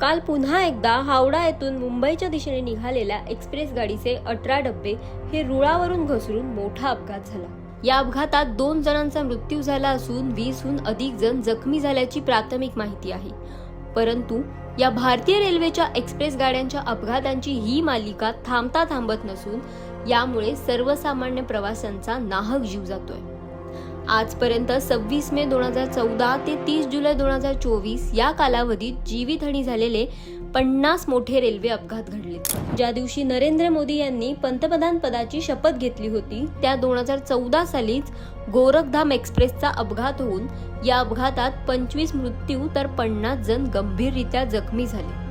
काल पुन्हा एकदा हावडा येथून मुंबईच्या दिशेने निघालेल्या एक्सप्रेस गाडीचे अठरा डब्बे हे रुळावरून घसरून मोठा अपघात झाला. या अपघातात दोन जणांचा मृत्यू झाला असून वीसहून अधिक जण जखमी झाल्याची प्राथमिक माहिती आहे. परंतु या भारतीय रेल्वेच्या एक्सप्रेस गाड्यांच्या अपघातांची ही मालिका थांबता थांबत नसून यामुळे सर्वसामान्य प्रवाशांचा नाहक जीव जातोय. आजपर्यंत सव्वीस मे दोन हजार चौदा ते तीस जुलै दोन हजार चोवीस या कालावधीत जीवितहानी झालेले पन्नास मोठे रेल्वे अपघात घडले ज्या दिवशी नरेंद्र मोदी यांनी पंतप्रधान पदाची शपथ घेतली होती त्या दोन हजार चौदा सालीच गोरखधाम एक्सप्रेसचा अपघात होऊन या अपघातात पंचवीस मृत्यू तर पन्नास जण गंभीररित्या जखमी झाले.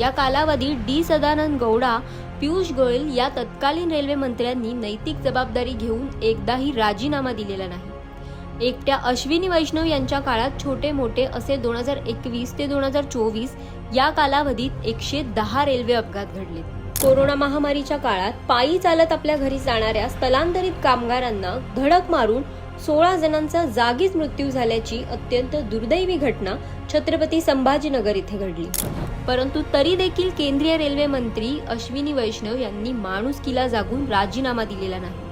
या कालावधीत डी. सदानंद गौडा पियुष गोयल या तत्कालीन रेल्वे मंत्र्यांनी नैतिक जबाबदारी घेऊन एकदाही राजीनामा दिलेला नाही. एकट्या अश्विनी वैष्णव यांच्या काळात छोटे मोठे असे दोन हजार एकवीस ते दोन हजार चोवीस या कालावधीत एकशे दहा रेल्वे अपघात घडले. कोरोना महामारीच्या काळात पायी चालत आपल्या घरी जाणाऱ्या स्थलांतरित कामगारांना धडक मारून सोळा जणांचा जागीच मृत्यू झाल्याची अत्यंत दुर्दैवी घटना छत्रपती संभाजीनगर इथे घडली. परंतु तरी देखील केंद्रीय रेल्वे मंत्री अश्विनी वैष्णव यांनी माणुसकीला जागून राजीनामा दिलेला नाही.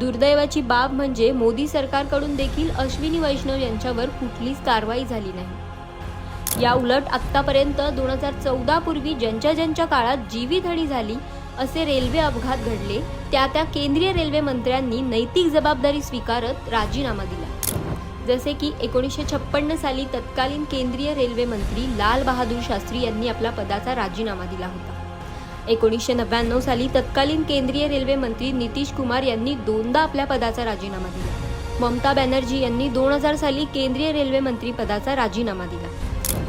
दुर्दैवाची बाब म्हणजे मोदी सरकारकडून देखील अश्विनी वैष्णव यांच्यावर कुठलीच कारवाई झाली नाही. या उलट आतापर्यंत दोन हजार चौदा पूर्वी ज्यांच्या ज्यांच्या काळात जीवितहानी झाली असे रेल्वे अपघात घडले त्या त्या केंद्रीय रेल्वे मंत्र्यांनी नैतिक जबाबदारी स्वीकारत राजीनामा दिला. जसे की एकोणीसशे छप्पन्न साली तत्कालीन केंद्रीय रेल्वे मंत्री लाल बहादूर शास्त्री यांनी आपला पदाचा राजीनामा दिला होता. एकोणीसशे नव्याण्णव साली तत्कालीन केंद्रीय रेल्वे मंत्री नितीश कुमार यांनी दोनदा आपल्या पदाचा राजीनामा दिला. ममता बॅनर्जी यांनी दोन हजार साली केंद्रीय रेल्वे मंत्री पदाचा राजीनामा दिला.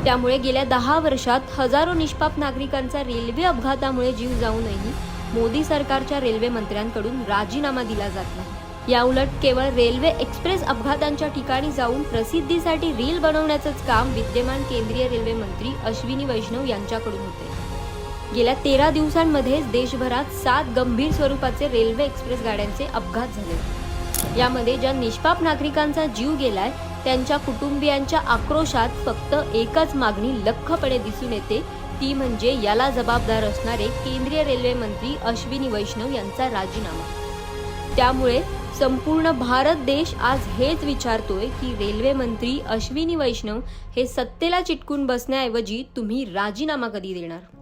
त्यामुळे गेल्या दहा वर्षात हजारो निष्पाप नागरिकांचा रेल्वे अपघातामुळे जीव जाऊनही मोदी सरकारच्या रेल्वे मंत्र्यांकडून राजीनामा दिला जात नाही. याउलट केवळ रेल्वे एक्सप्रेस अपघातांच्या ठिकाणी जाऊन प्रसिद्धीसाठी रील बनवण्याचंच काम विद्यमान केंद्रीय रेल्वे मंत्री अश्विनी वैष्णव यांच्याकडून होते गेल्या तेरा दिवसांमध्येच देशभरात सात गंभीर स्वरूपाचे रेल्वे एक्सप्रेस गाड्यांचे अपघात झाले. यामध्ये ज्या निष्पाप नागरिकांचा जीव गेलाय त्यांच्या कुटुंबियांच्या आक्रोशात फक्त एकच मागणी लख्खपणे दिसून येते. ती म्हणजे याला जबाबदार असणारे केंद्रीय रेल्वे मंत्री अश्विनी वैष्णव यांचा राजीनामा. त्यामुळे संपूर्ण भारत देश आज हेच विचारतोय की रेल्वे मंत्री अश्विनी वैष्णव हे सत्तेला चिटकून बसण्याऐवजी तुम्ही राजीनामा कधी देणार?